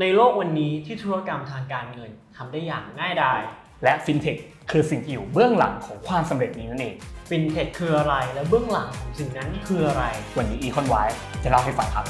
ในโลกวันนี้ที่ธุรกรรมทางการเงินทำได้อย่างง่ายดาย และฟินเทคคือสิ่งที่อยู่เบื้องหลังของความสำเร็จนี้นั่นเอง ฟินเทคคืออะไรและเบื้องหลังของสิ่งนั้นคืออะไร วันนี้อีคอนไวจะเล่าให้ฟังครับ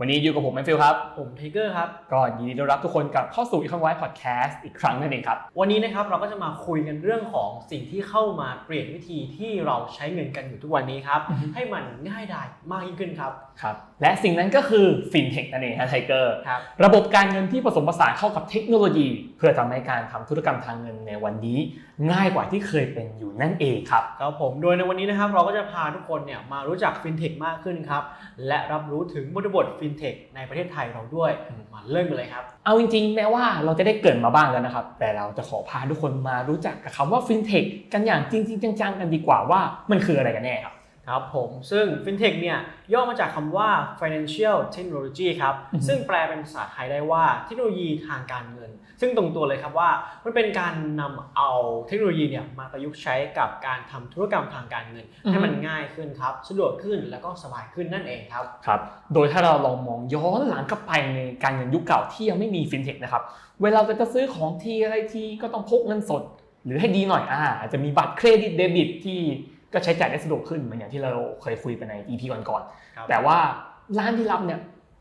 วันนี้อยู่กับผมแมนฟิลครับ ผมไทเกอร์ครับ ก็ยินดีต้อนรับทุกคนกลับเข้าสู่อีคอนไวพอดแคสต์อีกครั้งนั่นเองครับ วันนี้นะครับเราก็จะมาคุยกันเรื่องของสิ่งที่เข้ามาเปลี่ยนวิธีที่เราใช้เงินกันอยู่ทุกวันนี้ครับอือฮึให้มันง่ายดายมากยิ่งขึ้นครับ ครับ และสิ่งนั้นก็คือฟินเทคนั่นเองฮะไทเกอร์ครับระบบการเงินที่ผสมผสานเข้ากับเทคโนโลยี เพื่อทำให้การทำธุรกรรมทางเงินในวันนี้ ง่ายกว่าที่เคยเป็นอยู่นั่นเองครับครับผมโดยในวันนี้นะครับเราก็จะพาทุกคนเนี่ยมารู้จักฟินเทคมากขึ้นครับและรับรู้ถึงบริบทฟินเทคในประเทศไทยเราด้วยอืมมาเริ่มกันเลยครับ เอาจริงๆ แม้ว่าเราจะได้เกริดมาบ้างแล้วนะครับ แต่เราจะขอพาทุกคนมารู้จักกับคำว่าฟินเทคกันอย่างจริงๆ จังๆ กันดีกว่าว่ามันคืออะไรกันแน่ครับ ครับผมซึ่ง FinTech เนี่ยย่อมาจากคำว่า Financial Technology ครับอือฮึซึ่งแปลเป็นภาษาไทยได้ว่าเทคโนโลยีทางการเงิน ซึ่งตรงตัวเลยครับว่ามันเป็นการนำเอาเทคโนโลยีเนี่ยมาประยุกต์ใช้กับการทำธุรกรรมทางการเงิน ให้มันง่ายขึ้นครับ สะดวกขึ้นแล้วก็สบายขึ้นนั่นเองครับครับ โดยถ้าเราลองมองย้อนหลังกลับไปในการเงินยุคเก่าที่ยังไม่มีฟินเทคนะครับ เวลาเราจะซื้อของทีอะไรทีก็ต้องพกเงินสด หรือให้ดีหน่อยอ่าอาจจะมีบัตรเครดิตเดบิตที่ ก็ใช้จ่ายได้สะดวกขึ้นเหมือนอย่างที่เราเคยคุยไปใน EP ก่อนๆครับแต่ว่าร้านที่รับเนี่ย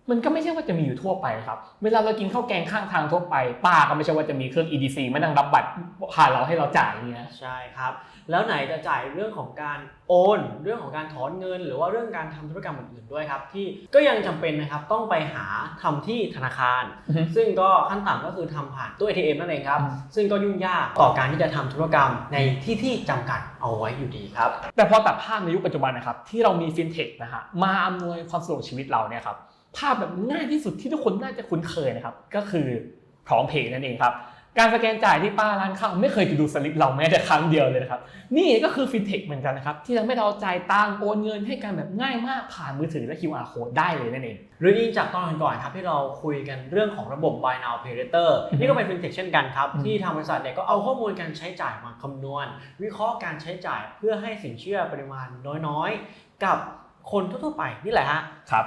มันก็ไม่ใช่ว่าจะมีอยู่ทั่วไปครับ เวลาเรากินข้าวแกงข้างทางทั่วไปป้าก็ไม่ใช่ว่าจะมีเครื่อง EDC มานั่งรับบัตรผ่านเราให้เราจ่ายเนี่ยใช่ครับ แล้วไหนจะจ่ายเรื่องของการโอน เรื่องของการถอนเงิน หรือว่าเรื่องการทำธุรกรรมอื่นๆด้วยครับ ที่ก็ยังจำเป็นนะครับต้องไปหาทำที่ธนาคารอือฮึซึ่งก็ขั้นต่ำก็คือทำผ่านตู้ ATM นั่นเองครับอืมซึ่งก็ยุ่งยากต่อการที่จะทำธุรกรรมในที่ที่จำกัดเอาไว้อยู่ดีครับ แต่พอตัดภาพในยุคปัจจุบันนะครับที่เรามีฟินเทคนะฮะมาอำนวยความสะดวกชีวิตเราเนี่ยครับ ภาพแบบง่ายที่สุดที่ทุกคนน่าจะคุ้นเคยนะครับ ก็คือพร้อมเพย์นั่นเองครับ การสแกนจ่ายที่ป้าร้านข้าวไม่เคยจะดูสลิปเราแม้แต่ครั้งเดียวเลยนะครับ นี่ก็คือฟินเทคเหมือนกันนะครับ ที่ทำให้เราจ่ายตังค์โอนเงินให้กันแบบง่ายมากผ่านมือถือและ QR code ได้เลยนั่นเอง หรือยิ่งจากตอนก่อนๆครับที่เราคุยกันเรื่องของระบบ buy now pay later อือฮึนี่ก็เป็นฟินเทคเช่นกันครับอืมที่ทางบริษัทเนี่ยก็เอาข้อมูลการใช้จ่ายมาคำนวณ วิเคราะห์การใช้จ่ายเพื่อให้สินเชื่อปริมาณน้อยๆ กับคนทั่วๆไปนี่แหละฮะครับ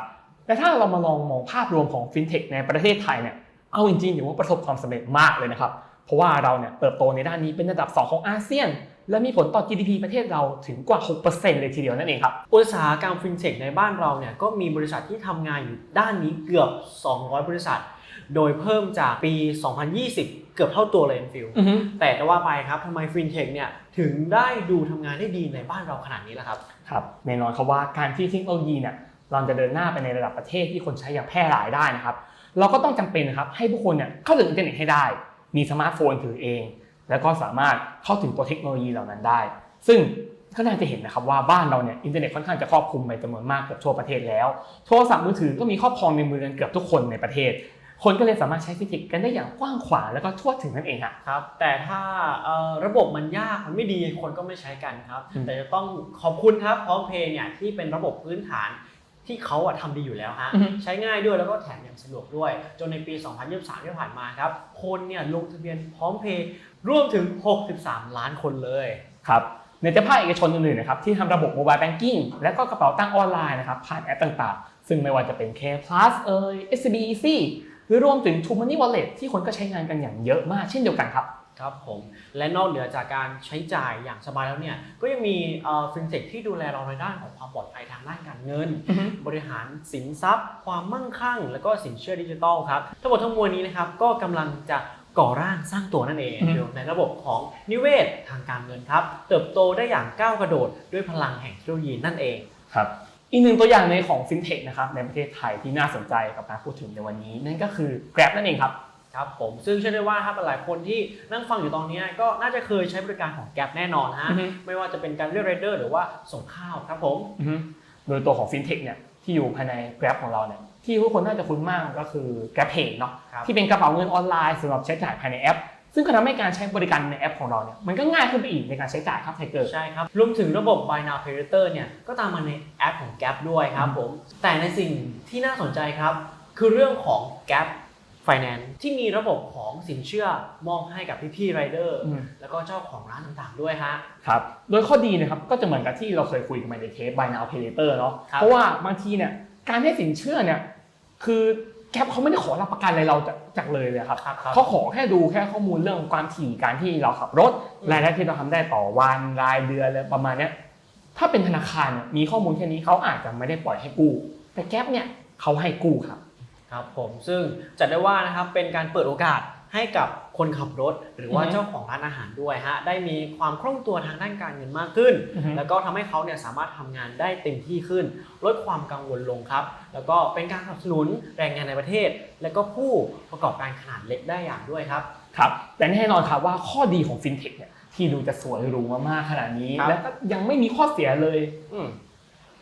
แต่ถ้าเรามาลองมองภาพรวมของฟินเทคในประเทศไทยเนี่ยเอาจริงๆถือว่าประสบความสำเร็จมากเลยนะครับ เพราะว่าเราเนี่ยเติบโตในด้านนี้เป็นระดับ 2 ของอาเซียน และมีผลต่อ GDP ประเทศเราถึงกว่า 6%เลยทีเดียวนั่นเองครับ อุตสาหกรรมฟินเทคในบ้านเราเนี่ยก็มีบริษัทที่ทำงานอยู่ด้านนี้เกือบ 200 บริษัท โดยเพิ่มจากปี 2020 เกือบเท่าตัวเลยฟิลอือฮึแต่จะว่าไปครับทำไมฟินเทคเนี่ยถึงได้ดูทำงานได้ดีในบ้านเราขนาดนี้ล่ะครับ ครับแน่นอนครับว่าการที่เทคโนโลยีเนี่ย เราจะเดินหน้าไปในระดับประเทศที่คนใช้อย่างแพร่หลายได้นะครับ เราก็ต้องจำเป็นนะครับให้ผู้คนเนี่ยเข้าถึงอินเทอร์เน็ตให้ได้ มีสมาร์ทโฟนถือเอง แล้วก็สามารถเข้าถึงตัวเทคโนโลยีเหล่านั้นได้ ซึ่งก็น่าจะเห็นนะครับว่าบ้านเราเนี่ยอินเทอร์เน็ตค่อนข้างจะครอบคลุมไปจำนวนมากเกือบทั่วประเทศแล้ว โทรศัพท์มือถือก็มีครอบครองในมือกันเกือบทุกคนในประเทศ คนก็เลยสามารถใช้ฟิสิกกันได้อย่างกว้างขวางแล้วก็ทั่วถึงนั่นเองฮะครับแต่ถ้าเอ่อระบบมันยากมันไม่ดีคนก็ไม่ใช้กันครับอืมแต่จะต้องขอบคุณครับพร้อมเพย์เนี่ยที่เป็นระบบพื้นฐาน ที่เขาอะทำดีอยู่แล้วฮะใช้ง่ายด้วยแล้วก็แถมยังสะดวกด้วย จนในปี 2023 ที่ผ่านมาครับ คนเนี่ยลงทะเบียนพร้อมเพย์ร่วมถึง 63 ล้านคนเลย ครับในเจ้าภาคเอกชนอื่นๆนะครับที่ทำระบบโมบายแบงกิ้งและก็กระเป๋าตังค์ออนไลน์นะครับผ่านแอปต่างๆ ซึ่งไม่ว่าจะเป็น K Plus เอ่ย SCB Easy หรือรวมถึง True Money Wallet ที่คนก็ใช้งานกันอย่างเยอะมากเช่นเดียวกันครับ ครับผมและนอกเหนือจากการใช้จ่ายอย่างสบายแล้วเนี่ยก็ยังมีฟินเทคที่ดูแลเราในด้านของความปลอดภัยทางด้านการเงิน บริหารสินทรัพย์ ความมั่งคั่ง และก็สินเชื่อดิจิทัลครับทั้งหมดทั้งมวลนี้นะครับก็กำลังจะก่อร่างสร้างตัวนั่นเองอือฮึเดี๋ยวในระบบของนิเวศทางการเงินครับ เติบโตได้อย่างก้าวกระโดดด้วยพลังแห่งเทคโนโลยีนั่นเองครับอีกหนึ่งตัวอย่างในของ FinTech นะครับในประเทศไทยที่น่าสนใจกับการพูดถึงในวันนี้ นั่นก็คือ Grab นั่นเองครับ ครับผมซึ่งเชื่อได้ว่าครับหลายคนที่นั่งฟังอยู่ตอนนี้ก็น่าจะเคยใช้บริการของแก p แน่นอนฮะอือฮึไม่ว่าจะเป็นการเรียกไรเดอร์หรือว่าส่งข้าวครับผมอือฮึโดยตัวของ FinTech เนี่ยที่อยู่ภายใน Grab ของเราเนี่ยที่ทุกคนน่าจะคุ้นมากก็คือ Grab Pay เนาะครับที่เป็นกระเป๋าเงินออนไลน์สำหรับใช้จ่ายภายในแอป ซึ่งก็ทำให้การใช้บริการในแอปของเราเนี่ยมันก็ง่ายขึ้นไปอีกในการใช้จ่ายครับไทเกอร์ใช่ครับรวมถึงระบบ Buy Now Pay Later เนี่ยก็ตามมาในแอปของ Gap ด้วยครับผมแต่ในสิ่งที่น่าสนใจครับ คือเรื่องของ Gap Finance ที่มีระบบของสินเชื่อมอบให้กับพี่ๆไรเดอร์อืม แล้วก็เจ้าของร้านต่างๆด้วยฮะ ครับโดยข้อดีนะครับก็จะเหมือนกับที่เราเคยคุยกันมาในเทป Buy Now Pay Later เนาะครับ เพราะว่าบางทีเนี่ยการให้สินเชื่อเนี่ยคือแก๊ปเขาไม่ได้ขอรับประกันอะไรเราจากจากเลยเลยครับ ครับครับ เขาขอแค่ดูแค่ข้อมูลเรื่องความถี่การที่เราขับรถอืม รายได้ที่เราทำได้ต่อวันรายเดือนอะไรประมาณเนี้ยถ้าเป็นธนาคารเนี่ยมีข้อมูลแค่นี้เขาอาจจะไม่ได้ปล่อยให้กู้ แต่แก๊ปเนี่ยเขาให้กู้ครับ ครับผมซึ่งจัดได้ว่านะครับเป็นการเปิดโอกาสให้กับคนขับรถ หรือว่าอือฮึเจ้าของร้านอาหารด้วยฮะได้มีความคล่องตัวทางด้านการเงินมากขึ้น อือฮึ แล้วก็ทำให้เขาเนี่ยสามารถทำงานได้เต็มที่ขึ้น ลดความกังวลลงครับ แล้วก็เป็นการสนับสนุนแรงงานในประเทศ และก็ผู้ประกอบการขนาดเล็กได้อย่างด้วยครับ ครับแต่แน่นอนครับว่าข้อดีของฟินเทคเนี่ยที่ดูจะสวยหรูมากๆขนาดนี้ ครับ แล้วก็ยังไม่มีข้อเสียเลย อืม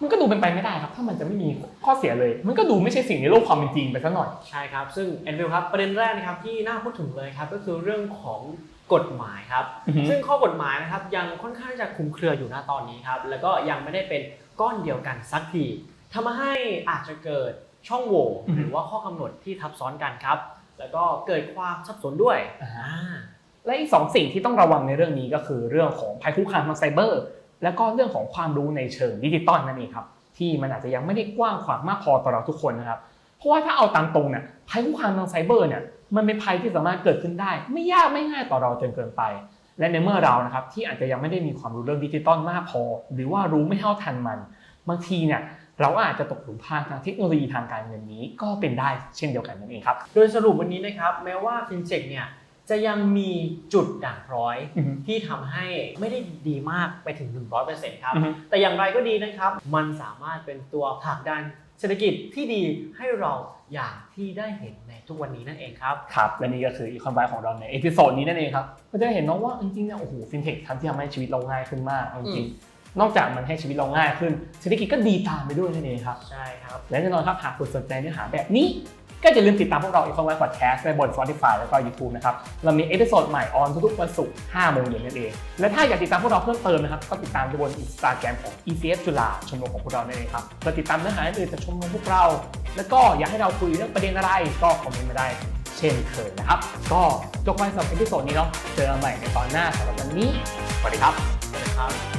มันก็ดูเป็นไปไม่ได้ครับ ถ้ามันจะไม่มีข้อเสียเลย มันก็ดูไม่ใช่สิ่งในโลกความเป็นจริงไปซะหน่อย ใช่ครับ ซึ่งแอนฟิลครับประเด็นแรกนะครับที่น่าพูดถึงเลยครับก็คือเรื่องของกฎหมายครับอือฮึซึ่งข้อกฎหมายนะครับยังค่อนข้างจะคลุมเครืออยู่ณตอนนี้ครับ แล้วก็ยังไม่ได้เป็นก้อนเดียวกันสักทีทำให้อาจจะเกิดช่องโหว่อือฮึหรือว่าข้อกำหนดที่ทับซ้อนกันครับ แล้วก็เกิดความสับสนด้วยอ่าอ่าและอีกสองสิ่งที่ต้องระวังในเรื่องนี้ก็คือเรื่องของภัยคุกคามทางไซเบอร์ แล้วก็เรื่องของความรู้ในเชิงดิจิตอลนั่นเองครับที่มันอาจจะยังไม่ได้กว้างขวางมากพอต่อเราทุกคนนะครับ เพราะว่าถ้าเอาตามตรงเนี่ยภัยคุกคามทางไซเบอร์เนี่ยมันเป็นภัยที่สามารถเกิดขึ้นได้ ไม่ยากไม่ง่ายต่อเราจนเกินไป และในเมื่อเรานะครับที่อาจจะยังไม่ได้มีความรู้เรื่องดิจิตอลมากพอ หรือว่ารู้ไม่เท่าทันมัน บางทีเนี่ยเราอาจจะตกหลุมพรางทางเทคโนโลยีทางการเงินนี้ก็เป็นได้เช่นเดียวกันนั่นเองครับโดยสรุปวันนี้นะครับแม้ว่าฟินเ e กเนี่ย จะยังมีจุดด่างพร้อยอือฮึที่ทำให้ไม่ได้ดีมากไปถึง 100%ครับ อือฮึ แต่อย่างไรก็ดีนะครับ มันสามารถเป็นตัวผลักดันเศรษฐกิจที่ดีให้เราอย่างที่ได้เห็นในทุกวันนี้นั่นเองครับ ครับและนี่ก็คืออีคอนไบของเราในเอพิโซดนี้นั่นเองครับก็จะเห็นเน้องว่าจริงๆเนี่ยโอ้โหฟินเทคทำที่ทำให้ชีวิตเราง่ายขึ้นมากเอาจริงๆนอกจากมันให้ชีวิตเราง่ายขึ้นเศรษฐกิจก็ดีตามไปด้วยนั่นเองครับ ใช่ครับ และแน่นอนครับหากคุณสนใจเนื้อหาแบบนี้ ก็อย่าลืมติดตามพวกเราอีกคอนไบพอดแคสต์ในบน Spotify แล้วก็ YouTube นะครับ เรามีเอพิโซดใหม่ออนทุกๆวันศุกร์5โมงเย็นนั่นเอง และถ้าอยากติดตามพวกเราเพิ่มเติมนะครับ ก็ติดตามได้บน Instagram ของ ECS จุฬาชมรมของพวกเรานั่นเองครับเพื่อติดตามเนื้อหาอื่นจากชมรมพวกเรา แล้วก็อยากให้เราคุยเรื่องประเด็นอะไรก็คอมเมนต์มาได้ เช่นเคยนะครับ ก็จบไปสำหรับเอพิโซดนี้เนาะ เจอกันใหม่ในตอนหน้าสำหรับวันนี้ สวัสดีครับ สวัสดีครับ